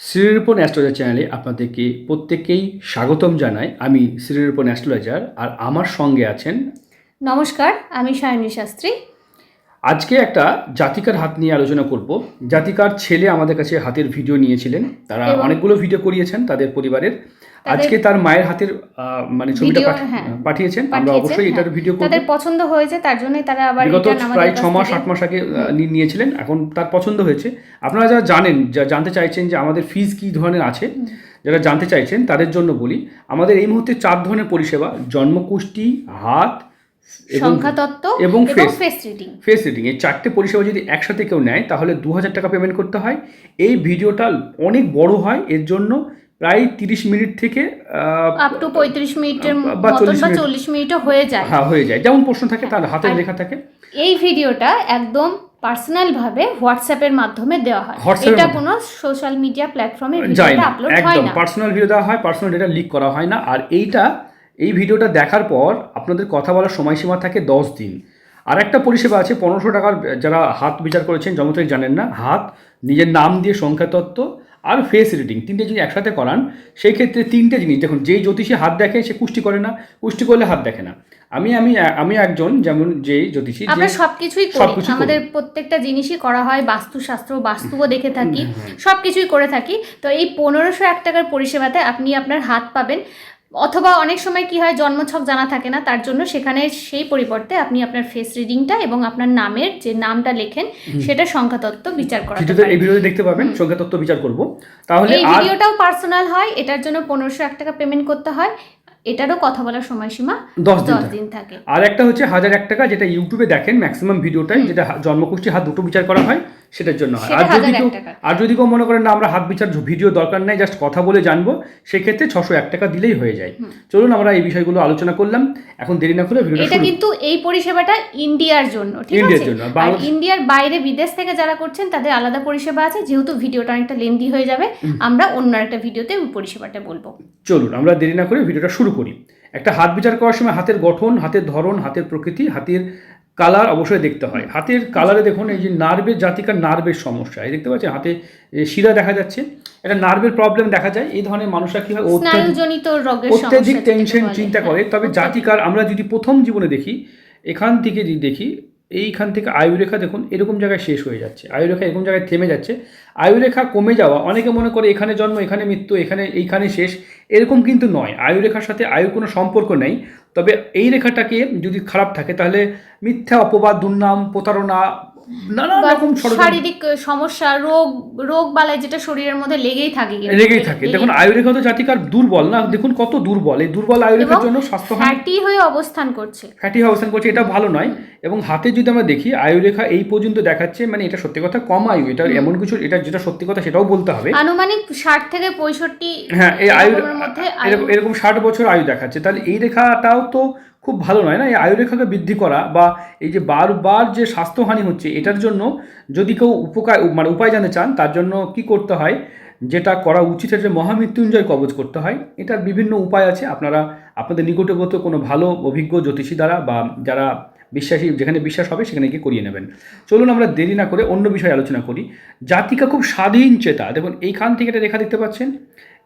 Shrirupan astrologer চ্যানেলে আপনাদেরকে প্রত্যেককেই স্বাগতম জানাই। আমি শ্রীরূপন অ্যাস্ট্রোলজার আর আমার সঙ্গে আছেন নমস্কার আমি সায়নী শাস্ত্রী। আজকে একটা জাতিকার হাত নিয়ে আলোচনা করব। জাতিকার ছেলে আমাদের কাছে হাতের ভিডিও নিয়েছিলেন। তারা অনেকগুলো ভিডিও করিয়েছেন তাদের পরিবারের। আজকে তার মায়ের হাতের মানে ছবিটা হ্যাঁ। পাঠিয়েছেন। আমরা অবশ্যই এটার হ্যাঁ। ভিডিও করব। তাদের পছন্দ হয়েছে তার জন্যই তারা আবার বিগত প্রায় ছ মাস আট মাস আগে নিয়েছিলেন। এখন তার পছন্দ হয়েছে। আপনারা যারা জানেন যা জানতে চাইছেন যে আমাদের ফিজ কী ধরনের আছে যারা জানতে চাইছেন তাদের জন্য বলি আমাদের এই মুহূর্তে চার ধরনের পরিষেবা জন্মকুষ্টি হাত সংখ্যাতত্ত্ব এবং এবং ফেস রিডিং ফেস রিডিং এই চারটে পরিষেবা যদি একসাথে কেউ নেয় তাহলে দু হাজার টাকা পেমেন্ট করতে হয়। এই ভিডিওটা অনেক বড় হয় এর জন্য প্রায় তিরিশ মিনিট থেকে আপ টু পঁয়ত্রিশ মিনিটের বা মতন 40 মিনিট। চল্লিশ মিনিটও হয়ে যায়। হ্যাঁ হয়ে যায়। যেমন প্রশ্ন থাকে তার হাতে লেখা থাকে। এই ভিডিওটা একদম পার্সোনাল ভাবে হোয়াটসঅ্যাপের মাধ্যমে দেওয়া হয়। এটা কোনো সোশ্যাল মিডিয়া প্ল্যাটফর্মে যায় ভিডিওটা না আপলোড হয় একদম পার্সোনাল ভিডিও দেওয়া হয় পার্সোনাল ডেটা লিক করা হয় না। আর এইটা এই ভিডিওটা দেখার পর আপনাদের কথা বলার সময়সীমা থাকে দশ দিন। আর একটা পরিষেবা আছে পনেরোশো টাকার যারা হাত বিচার করেছেন জমতাই জানেন না হাত নিজের নাম দিয়ে সংখ্যাতত্ত্ব আর ফেস রিডিং তিনটে জিনিস একসাথে করান সেই ক্ষেত্রে তিনটে জিনিস দেখুন যেই জ্যোতিষী হাত দেখে সে কুষ্টি করে না কুষ্টি করলে হাত দেখে না। আমি আমি আমি একজন যেমন যে জ্যোতিষী আমরা সবকিছুই করি সবকিছুই করি। আমাদের প্রত্যেকটা জিনিসই করা হয় বাস্তুশাস্ত্র বাস্তুও দেখে থাকি সবকিছুই করে থাকি। তো এই পনেরোশো এক টাকার পরিষেবাতে আপনি আপনার হাত পাবেন। অথবা অনেক সময় কি হয় জন্মছক জানা থাকে না তার জন্য সেখানে সেই পরিবর্তে আপনি আপনার ফেস রিডিংটা এবং আপনার নামের যে নামটা লেখেন সেটা সংখ্যাতত্ত্ব বিচার করাতে ভিডিওতে এই ভিডিওতে দেখতে পাবেন সংখ্যাতত্ত্ব বিচার করব। তাহলে এই ভিডিওটাও পার্সোনাল হয় এটার জন্য পনেরোশো এক টাকা পেমেন্ট করতে হয় এটারও কথা বলার সময়সীমা দশ দিন দশ থাকে। দিন থাকে। আর একটা হচ্ছে হাজার এক টাকা যেটা ইউটিউবে দেখেন ম্যাক্সিমাম ভিডিওটাই যেটা জন্মকুষ্টি হাত দুটো বিচার করা হয়। সেটার জন্য হয়। আর যদি কেউ আর যদি কেউ মনে করেন না আমরা হাত বিচার ভিডিও দরকার নেই জাস্ট কথা বলে জানব সেক্ষেত্রে ছশো এক টাকা দিলেই হয়ে যায়। চলুন আমরা এই বিষয়গুলো আলোচনা করলাম। এখন দেরি না করে ভিডিওটা এটা কিন্তু এই পরিষেবাটা ইন্ডিয়ার জন্য ঠিক ইন্ডিয়ার আছে? জন্য, আর ইন্ডিয়ার বাইরে বিদেশ থেকে যারা করছেন তাদের আলাদা পরিষেবা আছে যেহেতু ভিডিওটা অনেকটা লেন্দি হয়ে যাবে। আমরা অন্য একটা ভিডিওতে ওই পরিষেবাটা বলব। চলুন আমরা দেরি না করে ভিডিওটা শুরু করি। একটা হাত বিচার করার সময় হাতের গঠন হাতের ধরন হাতের প্রকৃতি হাতের কালার অবশ্যই দেখতে হয়। হাতের কালারে দেখুন এই যে নার্ভের জাতিকার নার্ভের সমস্যা। এই দেখতে পাচ্ছেন হাতে শিরা দেখা যাচ্ছে। একটা নার্ভের প্রবলেম দেখা যায়। এই ধরনের মানুষরা কি হয় অত্যাধিক অত্যাধিক টেনশন চিন্তা করে। তবে জাতিকার আমরা যদি প্রথম জীবনে দেখি এখান থেকে যদি দেখি এইখান থেকে আয়ুরেখা দেখুন এরকম জায়গায় শেষ হয়ে যাচ্ছে। আয়ুরেখা এরকম জায়গায় থেমে যাচ্ছে। আয়ুরেখা কমে যাওয়া অনেকে মনে করে এখানে জন্ম এখানে মৃত্যু এখানে এইখানে শেষ এরকম কিন্তু নয়। আয়ুরেখার সাথে আয়ুর কোনো সম্পর্ক নেই। তবে এই রেখাটাকে যদি খারাপ থাকে তাহলে মিথ্যা অপবাদ দুর্নাম প্রতারণা রকম শারীরিক সমস্যা রোগ রোগ বালাই যেটা শরীরের মধ্যে লেগেই থাকে লেগেই থাকে। দেখুন আয়ুরেখা তো জাতিকার দুর্বল না? দেখুন কত দুর্বল। এই দুর্বল আয়ুরেখার জন্য স্বাস্থ্যহানি ফ্যাটি হয়ে অবস্থান করছে। ফ্যাটি অবস্থান করছে এটা ভালো নয়। এবং হাতে যদি আমরা দেখি আয়ুরেখা এই পর্যন্ত দেখাচ্ছে মানে এটা সত্যি কথা কম আয়ু। এটা এমন কিছু এটা যেটা সত্যি কথা সেটাও বলতে হবে। আনুমানিক ষাট থেকে পঁয়ষট্টি হ্যাঁ এই আয়ু। এরকম ষাট বছর আয়ু দেখাচ্ছে। তাহলে এই রেখাটাও তো খুব ভালো নয় না? এই আয়ু রেখাকে বৃদ্ধি করা বা এই যে বারবার যে স্বাস্থ্যহানি হচ্ছে, এটার জন্য যদি কেউ উপকার মানে উপায় জানতে চান, তার জন্য কি করতে হয়? যেটা করা উচিত হচ্ছে মহামৃত্যুঞ্জয় কবচ করতে হয়। এটার বিভিন্ন উপায় আছে। আপনারা, আপনাদের নিকটবর্তী কোনো ভালো, অভিজ্ঞ জ্যোতিষী দ্বারা বা যারা বিশ্বাসী, যেখানে বিশ্বাস হবে সেখানে গিয়ে করিয়ে নেবেন। চলুন আমরা দেরি না করে অন্য বিষয়ে আলোচনা করি। জাতিকা খুব স্বাধীন চেতা। দেখুন, এইখান থেকে এটা রেখা দেখতে পাচ্ছেন।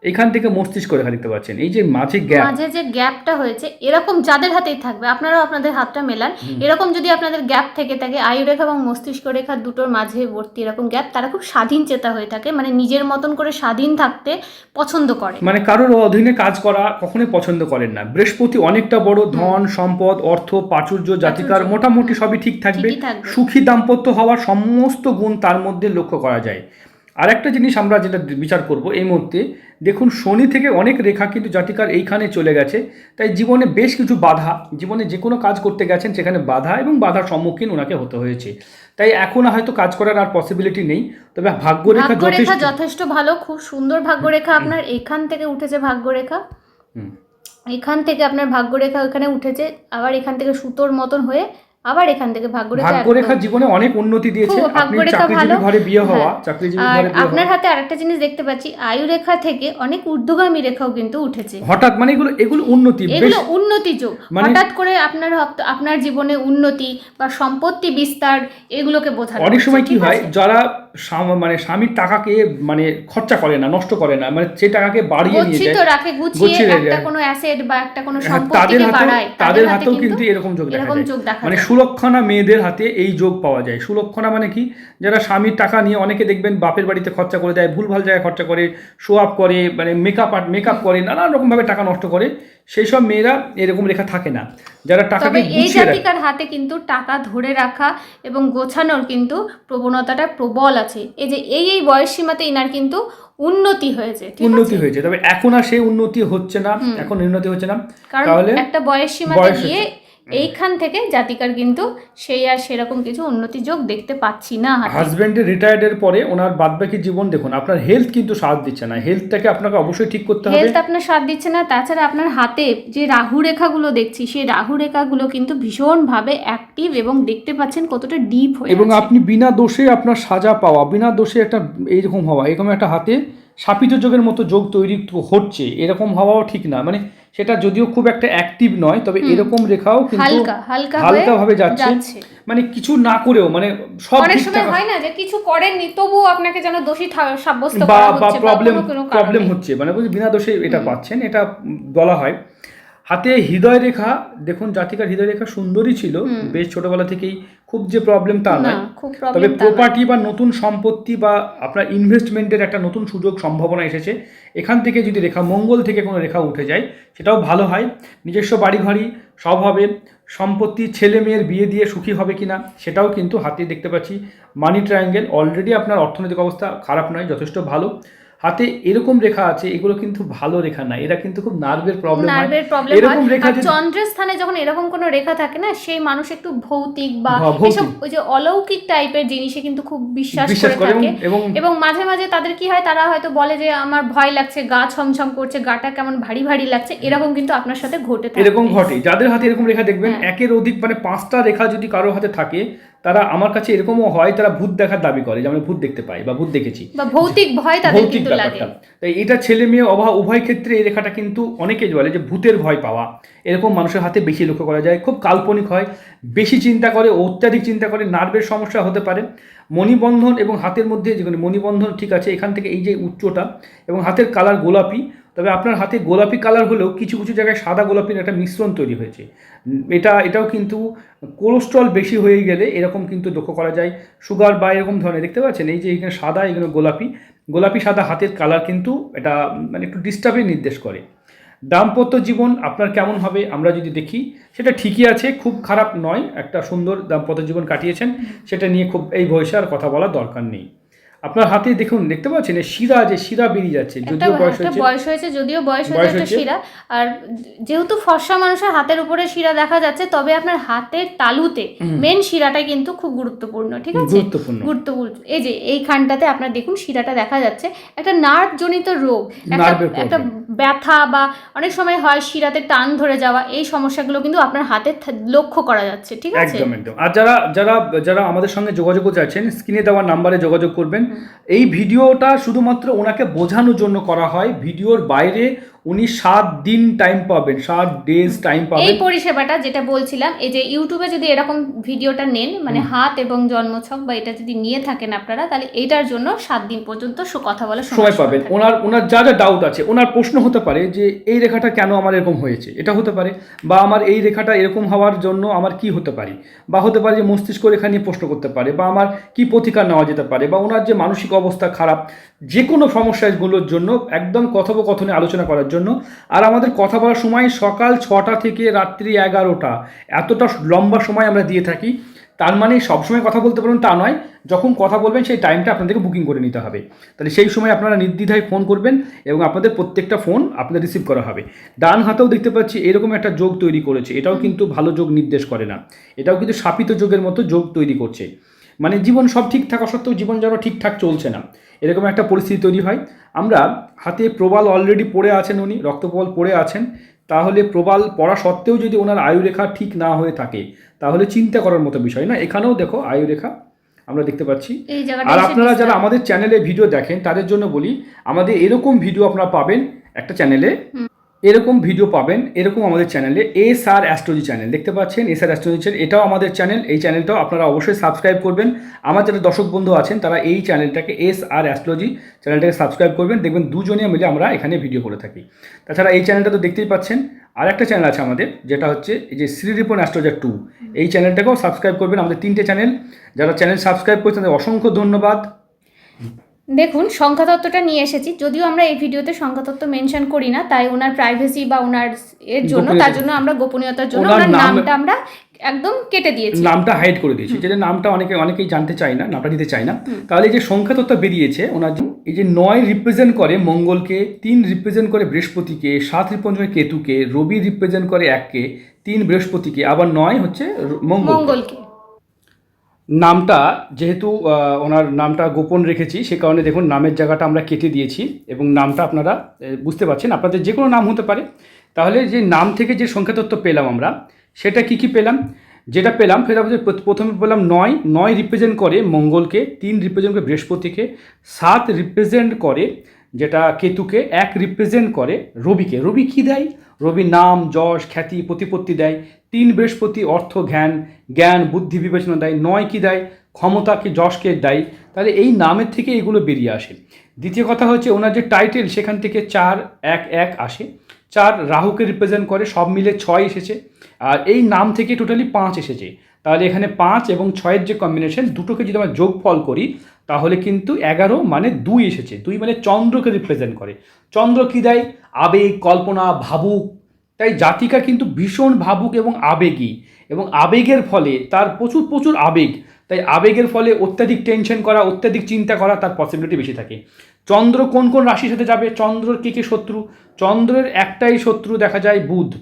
এইখান থেকে মস্তিষ্ক রেখা দেখতে পাচ্ছেন। এই যে মাঝে গ্যাপ মাঝে যে গ্যাপটা হয়েছে এরকম যাদের হাতেই থাকবে আপনারাও আপনাদের হাতটা মেলান। এরকম যদি আপনাদের গ্যাপ থেকে থাকে আয়ুরেখা এবং মস্তিষ্ক রেখা দুটোর মাঝে ভর্তি এরকম গ্যাপ তারা খুব স্বাধীন চেতা হয়ে থাকে মানে নিজের মতন করে স্বাধীন থাকতে পছন্দ করে। মানে কারোর অধীনে কাজ করা কখনোই পছন্দ করেন না। বৃহস্পতি অনেকটা বড় ধন সম্পদ অর্থ প্রাচুর্য জাতিকার মোটামুটি সবই ঠিক থাকবে। সুখী দাম্পত্য হওয়ার সমস্ত গুণ তার মধ্যে লক্ষ্য করা যায়। আর একটা জিনিস আমরা যেটা বিচার করব এই মুহূর্তে দেখুন শনি থেকে অনেক রেখা কিন্তু জাতিকার এইখানে চলে গেছে তাই জীবনে বেশ কিছু বাধা জীবনে যে কোনো কাজ করতে গেছেন সেখানে বাধা এবং বাধার সম্মুখীন ওনাকে হতে হয়েছে। তাই এখন হয়তো কাজ করার আর পসিবিলিটি নেই তবে ভাগ্যরেখা ভাগ্যরেখা যথেষ্ট। যথেষ্ট ভালো খুব সুন্দর ভাগ্যরেখা আপনার এখান থেকে উঠেছে ভাগ্যরেখা। হুম। এখান থেকে আপনার ভাগ্যরেখা ওখানে উঠেছে আবার এখান থেকে সুতোর মতন হয়ে আবার এখান থেকে ভাগ্যরেখা ভাগ্যরেখা জীবনে অনেক উন্নতি দিয়েছে। আপনি চাকরিজীবী ঘরে বিয়ে হওয়া হ্যাঁ। চাকরিজীবী আর ঘরে বিয়ে আপনার হাতে আরেকটা জিনিস দেখতে পাচ্ছি আয়ু রেখা থেকে অনেক ঊর্ধ্বগামী রেখাও কিন্তু উঠেছে। হঠাৎ মানে এগুলো এগুলো উন্নতি এগুলো উন্নতি যোগ। মানে- হঠাৎ করে আপনার আপনার জীবনে উন্নতি বা সম্পত্তি বিস্তার এগুলোকে বোঝানো অনেক সময় কি হয় যারা মানে স্বামীর টাকাকে মানে খরচা করে না নষ্ট করে না মানে সেই টাকাকে বাড়িয়ে নিয়ে যায় রাখে গুছিয়ে একটা কোনো অ্যাসেট বা একটা কোনো হ্যাঁ, সম্পত্তিকে বাড়ায় তাদের হাতেও কিন্তু এরকম যোগ দেখা যায়। মানে। সুলক্ষণা মেয়েদের হাতে এই যোগ পাওয়া যায়। সুলক্ষণা মানে কি? যারা স্বামীর টাকা নিয়ে অনেকে দেখবেন বাপের বাড়িতে খরচা করে দেয় ভুলভাল জায়গায় খরচা করে শো আপ করে মানে মেকআপ আর্ট মেকআপ করে নানান রকমভাবে টাকা নষ্ট করে সেই সব মেয়েরা এরকম রেখা থাকে না। যারা টাকাকে এই জাতিকার হাতে কিন্তু টাকা ধরে রাখা এবং গোছানোর কিন্তু প্রবণতাটা প্রবল আছে। এই যে এই এই বয়স সীমাতে ইনার কিন্তু উন্নতি হয়েছে উন্নতি হয়েছে। তবে এখন আর সেই উন্নতি হচ্ছে না এখন উন্নতি হচ্ছে না। কারণ তাহলে একটা বয়স সীমাতে গিয়ে এইখান থেকে জাতিকার কিন্তু সেই আর সেরকম কিছু উন্নতি যোগ দেখতে পাচ্ছি না হাজব্যান্ডের রিটায়ার্ডের পরে ওনার বাদবাকি জীবন দেখুন আপনার হেলথ কিন্তু সাথ দিচ্ছে না। হেলথটাকে আপনাকে অবশ্যই ঠিক করতে হবে। হেলথ আপনার সাথ দিচ্ছে না তাছাড়া আপনার হাতে যে রাহু রেখাগুলো দেখছি সেই রাহু রেখাগুলো কিন্তু ভীষণভাবে অ্যাক্টিভ এবং দেখতে পাচ্ছেন কতটা ডিপ হয়ে এবং আপনি বিনা দোষে আপনার সাজা পাওয়া বিনা দোষে একটা এইরকম হওয়া এরকম একটা হাতে শাপিত যোগের মতো যোগ তৈরি হচ্ছে এরকম হওয়াও ঠিক না। মানে সেটা যদিও খুব একটা অ্যাক্টিভ নয় তবে এরকম রেখাও কিন্তু হালকা ভাবে যাচ্ছে। মানে কিছু না করেও মানে সব অনেক সময় হয় না যে কিছু করেননি তবুও আপনাকে যেন দোষী সাব্যস্ত বা করা হচ্ছে বা প্রবলেম প্রবলেম হচ্ছে। মানে বিনা দোষে এটা পাচ্ছেন এটা বলা হয়। হাতে হৃদয় রেখা দেখুন জাতিকার হৃদয় রেখা সুন্দরী ছিল বেশ ছোটবেলা থেকেই খুব যে প্রবলেম তা না নয়। তবে প্রপার্টি বা নতুন সম্পত্তি বা আপনার ইনভেস্টমেন্টের একটা নতুন সুযোগ সম্ভাবনা এসেছে। এখান থেকে যদি রেখা মঙ্গল থেকে কোনো রেখা উঠে যায় সেটাও ভালো হয়। নিজস্ব বাড়ি ঘড়ি সব হবে। সম্পত্তি ছেলে মেয়ের বিয়ে দিয়ে সুখী হবে কিনা সেটাও কিন্তু হাতে দেখতে পাচ্ছি। মানি ট্রায়াঙ্গেল অলরেডি আপনার অর্থনৈতিক অবস্থা খারাপ নয় যথেষ্ট ভালো। হাতে এরকম রেখা আছে এগুলো কিন্তু ভালো রেখা না। এরা কিন্তু খুব নার্ভের প্রবলেম নার্ভের প্রবলেম এরকম রেখা চন্দ্রের স্থানে যখন এরকম কোনো রেখা থাকে না সেই মানুষ একটু ভৌতিক বা বা এসব ওই যে অলৌকিক টাইপের জিনিসে কিন্তু খুব বিশ্বাস করে করে থাকে। এবং মাঝে মাঝে তাদের কি হয় তারা হয়তো বলে যে আমার ভয় লাগছে গা ছমছম করছে গাটা কেমন ভারী ভারী লাগছে। এরকম কিন্তু আপনার সাথে ঘটে থাকে। এরকম ঘটে যাদের হাতে এরকম রেখা দেখবেন হ্যাঁ। একের অধিক মানে পাঁচটা রেখা যদি কারোর হাতে থাকে তারা আমার কাছে এরকমও হয় তারা ভূত দেখার দাবি করে যে আমরা ভূত দেখতে পাই বা ভূত দেখেছি। বা ভৌতিক ভয় তাদের ভৌতিক কিন্তু লাগে। ব্যাপারটা তাই এটা ছেলে মেয়ে অভাব উভয় ক্ষেত্রে এই রেখাটা কিন্তু অনেকেই বলে যে ভূতের ভয় পাওয়া। এরকম মানুষের হাতে বেশি লক্ষ্য করা যায় খুব কাল্পনিক হয় বেশি চিন্তা করে অত্যাধিক চিন্তা করে নার্ভের সমস্যা হতে পারে। মণিবন্ধন এবং হাতের মধ্যে যেখানে মণিবন্ধন ঠিক আছে এখান থেকে এই যে উচ্চটা এবং হাতের কালার গোলাপি তবে আপনার হাতে গোলাপি কালার হলেও কিছু কিছু জায়গায় সাদা গোলাপির একটা মিশ্রণ তৈরি হয়েছে। এটা, এটাও কিন্তু কোলেস্ট্রল বেশি হয়ে গেলে এরকম কিন্তু লক্ষ্য করা যায়। সুগার বা এরকম ধরনের, দেখতে পাচ্ছেন? এই যে এখানে সাদা, এখানে গোলাপি। গোলাপি, সাদা হাতের কালার কিন্তু এটা মানে একটু ডিস্টার্বের নির্দেশ করে। দাম্পত্য জীবন আপনার কেমন হবে আমরা যদি দেখি, সেটা ঠিকই আছে, খুব খারাপ নয়। একটা সুন্দর দাম্পত্য জীবন কাটিয়েছেন, সেটা নিয়ে খুব এই বয়সে আর কথা বলার দরকার নেই। আপনার হাতে দেখুন দেখতে পাচ্ছেন? শিরা যে শিরা বেরিয়ে যাচ্ছে যদিও বয়স হয়েছে। বয়স হয়েছে যদিও বয়স হয়েছে একটা শিরা। আর যেহেতু ফর্সা মানুষের হাতের উপরে শিরা দেখা যাচ্ছে তবে আপনার হাতের তালুতে মেন শিরাটা কিন্তু খুব গুরুত্বপূর্ণ ঠিক আছে? গুরুত্বপূর্ণ। গুরুত্বপূর্ণ। এই যে এইখানটাতে আপনার দেখুন শিরাটা দেখা যাচ্ছে। একটা নার্ভ জনিত রোগ একটা ব্যথা বা অনেক সময় হয় শিরাতে টান ধরে যাওয়া এই সমস্যাগুলো কিন্তু আপনার হাতে লক্ষ্য করা যাচ্ছে ঠিক আছে? একদম একদম। আর যারা যারা যারা আমাদের সঙ্গে যোগাযোগ করতে চাইছেন স্ক্রিনে দেওয়া নাম্বারে যোগাযোগ করবেন। এই ভিডিওটা শুধুমাত্র ওনাকে বোঝানোর জন্য করা হয়। ভিডিওর বাইরে উনি সাত দিন টাইম পাবেন সাত ডেজ টাইম পাবেন। এই পরিষেবাটা যেটা বলছিলাম এই যে ইউটিউবে যদি এরকম ভিডিওটা নেন মানে হাত এবং জন্মছক বা এটা যদি নিয়ে থাকেন আপনারা তাহলে এইটার জন্য সাত দিন পর্যন্ত সু- কথা বলার সময় পাবেন। ওনার ওনার যা যা ডাউট আছে ওনার প্রশ্ন হতে পারে যে এই রেখাটা কেন আমার এরকম হয়েছে? এটা হতে পারে বা আমার এই রেখাটা এরকম হওয়ার জন্য আমার কি হতে পারে? বা হতে পারে যে মস্তিষ্ক রেখা নিয়ে প্রশ্ন করতে পারে বা আমার কি প্রতিকার নেওয়া যেতে পারে বা ওনার যে মানসিক অবস্থা খারাপ যে কোনো সমস্যাগুলোর জন্য একদম কথোপকথনে আলোচনা করার জন্য আর আমাদের কথা বলার সময় সকাল ছটা থেকে রাত্রি এগারোটা, এতটা লম্বা সময় আমরা দিয়ে থাকি। তার মানে সবসময় কথা বলতে পারবেন তা নয়, যখন কথা বলবেন সেই টাইমটা আপনাদেরকে বুকিং করে নিতে হবে। তাহলে সেই সময় আপনারা নির্দ্বিধায় ফোন করবেন এবং আপনাদের প্রত্যেকটা ফোন আপনাদের রিসিভ করা হবে। ডান হাতেও দেখতে পাচ্ছি এরকম একটা যোগ তৈরি করেছে। এটাও কিন্তু ভালো যোগ নির্দেশ করে না। এটাও কিন্তু শাপিত যোগের মতো যোগ তৈরি করছে। মানে জীবন সব ঠিক থাকা সত্ত্বেও জীবন যেন ঠিকঠাক চলছে না। এরকম একটা পরিস্থিতি তৈরি হয়। আমরা হাতে প্রবাল অলরেডি পড়ে আছেন উনি রক্তপ্রবাল পড়ে আছেন। তাহলে প্রবাল পড়া সত্ত্বেও যদি ওনার আয়ুরেখা ঠিক না হয়ে থাকে তাহলে চিন্তা করার মতো বিষয় না। এখানেও দেখো আয়ুরেখা আমরা দেখতে পাচ্ছি। আর আপনারা যারা আমাদের চ্যানেলে ভিডিও দেখেন তাদের জন্য বলি আমাদের এরকম ভিডিও আপনারা পাবেন একটা চ্যানেলে এরকম ভিডিও পাবেন, এরকম আমাদের চ্যানেলে এস আর অ্যাস্ট্রোলজি চ্যানেল দেখতে পাচ্ছেন? এস আর অ্যাস্ট্রোলজি চ্যানেল এটাও আমাদের চ্যানেল এই চ্যানেলটাও আপনারা অবশ্যই সাবস্ক্রাইব করবেন। আমার যারা দর্শক বন্ধু আছেন, তারা এই চ্যানেলটাকে এস আর অ্যাস্ট্রোলজি চ্যানেলটাকে সাবস্ক্রাইব করবেন। দেখবেন দুজনে মিলে আমরা এখানে ভিডিও করে থাকি। তাছাড়া এই চ্যানেলটা তো দেখতেই পাচ্ছেন আর একটা চ্যানেল আছে আমাদের, যেটা হচ্ছে এই যে শ্রীরিপন অ্যাস্ট্রোলজার টু এই চ্যানেলটাকেও সাবস্ক্রাইব করবেন। আমাদের তিনটে চ্যানেল যারা চ্যানেল সাবস্ক্রাইব করছেন, তাদের অসংখ্য ধন্যবাদ। দেখুন সংখ্যাতত্ত্বটা নিয়ে এসেছি। যদিও আমরা এই ভিডিওতে সংখ্যাতত্ত্ব মেনশন করি না তাই ওনার প্রাইভেসি বা ওনার এর জন্য তার জন্য আমরা গোপনীয়তার জন্য ওনার ওনার নাম- নামটা আমরা একদম কেটে দিয়েছি। নামটা হাইড করে দিয়েছি। যেটা নামটা অনেকে অনেকেই জানতে চায় না নামটা দিতে চায় না। তাহলে যে সংখ্যা তত্ত্ব বেরিয়েছে ওনার এই যে নয় রিপ্রেজেন্ট করে মঙ্গলকে তিন রিপ্রেজেন্ট করে বৃহস্পতিকে সাত রিপ্রেজেন্ট করে কেতুকে রবি রিপ্রেজেন্ট করে এককে তিন বৃহস্পতিকে আবার নয় হচ্ছে মঙ্গলকে। নামটা, যেহেতু ওনার নামটা গোপন রেখেছি, সে কারণে দেখুন নামের জায়গাটা আমরা কেটে দিয়েছি এবং নামটা আপনারা বুঝতে পারছেন। আপনাদের যে কোনো নাম হতে পারে। তাহলে যে নাম থেকে যে সংখ্যাতত্ত্ব পেলাম আমরা, সেটা কি কি পেলাম? যেটা পেলাম, সেটা প্রথমে পেলাম নয়। নয় রিপ্রেজেন্ট করে মঙ্গলকে, তিন রিপ্রেজেন্ট করে বৃহস্পতিকে, সাত রিপ্রেজেন্ট করে যেটা কেতুকে, এক রিপ্রেজেন্ট করে রবিকে। রবি কী দেয়? রবি নাম, যশ, খ্যাতি, প্রতিপত্তি দেয়। তিন বৃহস্পতি অর্থ জ্ঞান জ্ঞান, বুদ্ধি বিবেচনা দেয়, নয় কি দেয় ক্ষমতাকে যশকে দেয়। তাহলে এই নামের থেকে এগুলো বেরিয়ে আসে। দ্বিতীয় কথা হচ্ছে ওনার যে টাইটেল, সেখান থেকে চার, এক এক আসে। চার রাহুকে রিপ্রেজেন্ট করে, সব মিলে ছয় এসেছে। আর এই নাম থেকে টোটালি পাঁচ এসেছে। তাহলে এখানে পাঁচ এবং ছয়ের যে কম্বিনেশন দুটোকে যদি আমরা যোগফল করি, তাহলে কিন্তু এগারো মানে দুই এসেছে। দুই মানে চন্দ্রকে রিপ্রেজেন্ট করে। চন্দ্র কী দেয়? আবেগ, কল্পনা, ভাবুক। তাই জাতিকা কিন্তু ভীষণ ভাবুক এবং আবেগী এবং আবেগের ফলে তার প্রচুর প্রচুর আবেগ, তাই আবেগের ফলে অত্যাধিক টেনশন করা, অত্যাধিক চিন্তা করা তার পসিবিলিটি বেশি থাকে। চন্দ্র কোন কোন রাশির সাথে যাবে? চন্দ্রর কী কী শত্রু? চন্দ্রের একটাই শত্রু দেখা যায় বুধ।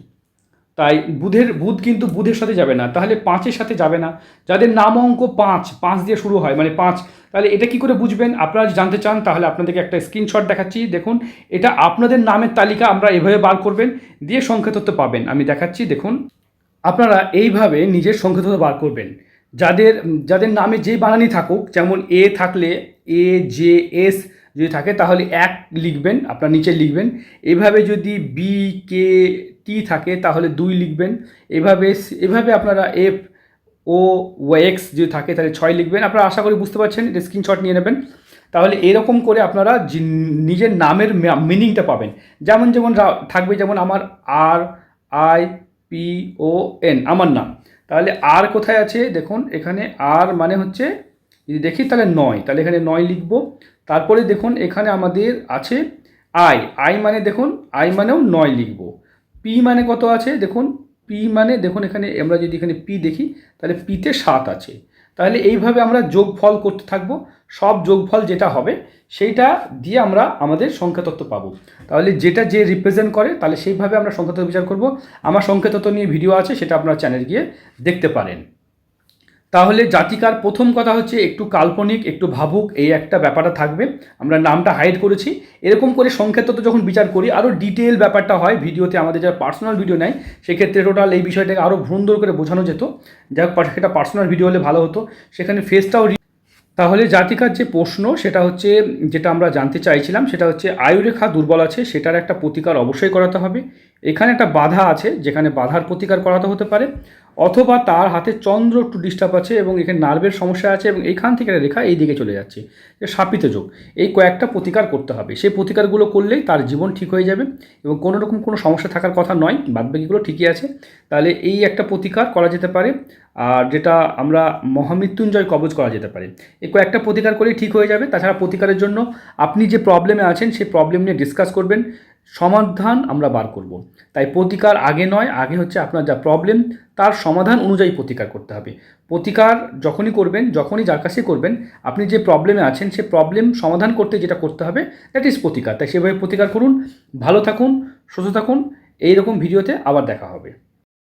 তাই বুধের, বুধ কিন্তু বুধের সাথে যাবে না। তাহলে পাঁচের সাথে যাবে না। যাদের নাম অঙ্ক পাঁচ পাঁচ দিয়ে শুরু হয় মানে পাঁচ, তাহলে এটা কি করে বুঝবেন? আপনারা জানতে চান, তাহলে আপনাদেরকে একটা স্ক্রিনশট দেখাচ্ছি। দেখুন, এটা আপনাদের নামের তালিকা আমরা এভাবে বার করবেন, দিয়ে সংখ্যাতত্ত্ব পাবেন। আমি দেখাচ্ছি, দেখুন। আপনারা এইভাবে নিজের সংখ্যাতত্ত্ব বার করবেন। যাদের যাদের নামে যে বানানই থাকুক, যেমন এ থাকলে, এ, জে, এস যদি থাকে তাহলে এক লিখবেন, আপনার নিচে লিখবেন। এভাবে যদি বি কে টি থাকে তাহলে দুই লিখবেন। এভাবে এভাবে আপনারা এফ ও এক্স যদি থাকে তাহলে ছয় লিখবেন। আপনারা আশা করি বুঝতে পারছেন, এটা স্ক্রিনশট নিয়ে নেবেন। তাহলে এরকম করে আপনারা নিজের নামের মিনিংটা পাবেন। যেমন যেমন থাকবে যেমন আমার R I P O N আমার নাম। তাহলে আর কোথায় আছে? দেখুন, এখানে আর মানে হচ্ছে যদি দেখি তাহলে নয়, তাহলে এখানে নয় লিখব। তারপরে দেখুন এখানে আমাদের আছে আই আই মানে দেখুন আই মানেও নয় লিখব। পি মানে কত আছে? দেখুন পি মানে দেখুন এখানে আমরা যদি এখানে পি দেখি, তাহলে পিতে সাত আছে। তাহলে এইভাবে আমরা যোগফল করতে থাকব। সব যোগফল যেটা হবে, সেইটা দিয়ে আমরা আমাদের সংখ্যাতত্ত্ব পাবো। তাহলে যেটা যে রিপ্রেজেন্ট করে, তাহলে সেইভাবে আমরা সংখ্যাতত্ত্ব বিচার করব। আমার সংখ্যাতত্ত্ব নিয়ে ভিডিও আছে, সেটা আপনার চ্যানেল গিয়ে দেখতে পারেন। তাহলে জাতিকার প্রথম কথা হচ্ছে একটু কাল্পনিক, একটু ভাবুক, এই একটা ব্যাপারটা থাকবে। আমরা নামটা হাইড করেছি। এরকম করে সংক্ষেত্র যখন বিচার করি আরও ডিটেল ব্যাপারটা হয়। ভিডিওতে আমাদের যারা পার্সোনাল ভিডিও নেয়, সেক্ষেত্রে টোটাল এই বিষয়টাকে আরও সুন্দর করে বোঝানো যেত। যাই হোক সেটা পার্সোনাল ভিডিও হলে ভালো হতো। সেখানে ফেসটাও তাহলে জাতিকার যে প্রশ্ন, সেটা হচ্ছে, যেটা আমরা জানতে চাইছিলাম, সেটা হচ্ছে আয়ুরেখা দুর্বল আছে, সেটার একটা প্রতিকার অবশ্যই করাতে হবে। এখানে একটা বাধা আছে, যেখানে বাধার প্রতিকার করাতে হতে পারে। অথবা তার হাতে চন্দ্র একটু ডিস্টার্ব আছে এবং এখানে নার্ভের সমস্যা আছে এবং এইখান থেকে একটা রেখা এই দিকে চলে যাচ্ছে। যে শাপিত যোগ। এই কয়েকটা প্রতিকার করতে হবে। সেই প্রতিকারগুলো করলেই তার জীবন ঠিক হয়ে যাবে এবং কোনো রকম কোনো সমস্যা থাকার কথা নয়, বাদবাকিগুলো ঠিকই আছে। তাহলে এই একটা প্রতিকার করা যেতে পারে আর যেটা আমরা মহামৃত্যুঞ্জয় কবজ করা যেতে পারে। এই কয়েকটা প্রতিকার করেই ঠিক হয়ে যাবে। তাছাড়া প্রতিকারের জন্য আপনি যে প্রবলেমে আছেন, সেই প্রবলেম নিয়ে ডিসকাস করবেন। সমাধান আমরা বার করব। তাই প্রতিকার আগে নয়, আগে হচ্ছে আপনার যা প্রবলেম তার সমাধান অনুযায়ী প্রতিকার করতে হবে। প্রতিকার যখনই করবেন, যখনই যার কাছে করবেন, আপনি যে প্রবলেমে আছেন, সে প্রবলেম সমাধান করতে যেটা করতে হবে দ্যাট ইজ প্রতিকার। তাই সেভাবে প্রতিকার করুন। ভালো থাকুন, সুস্থ থাকুন। এইরকম ভিডিওতে আবার দেখা হবে।